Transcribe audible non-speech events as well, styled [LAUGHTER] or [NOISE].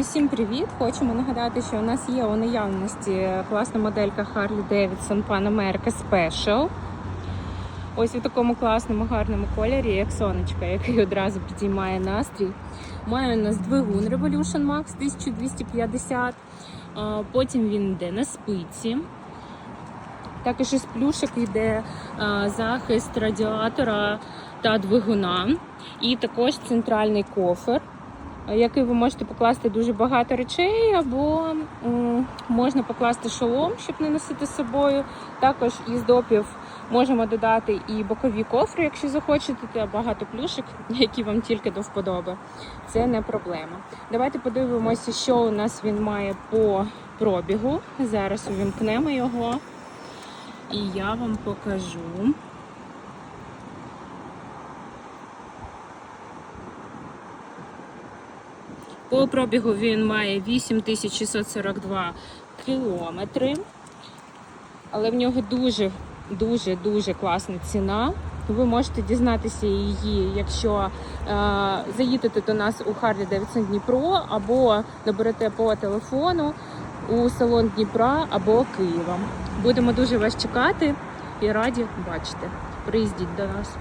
Всім привіт! Хочемо нагадати, що у нас є у наявності класна моделька Harley Davidson Pan America Special. Ось у такому класному гарному кольорі, як сонечка, який одразу підіймає настрій. Має у нас двигун Revolution Max 1250. Потім він йде на спиці. Також із плюшок йде захист радіатора та двигуна. І також центральний кофер який ви можете покласти дуже багато речей, або можна покласти шолом, щоб не носити з собою. Також із допів можемо додати і бокові кофри, якщо захочете, та багато плюшок, [LAUGHS] які вам тільки до вподоби. Це не проблема. Давайте подивимося, що у нас він має по пробігу. Зараз увімкнемо його, і я вам покажу. По пробігу він має 8642 кілометри. Але в нього дуже дуже дуже класна ціна. Ви можете дізнатися її, якщо е, заїдете до нас у Харлі Davidson Дніпро, або наберете по телефону у салон Дніпра або Києва. Будемо дуже вас чекати і раді бачити. Приїздіть до нас.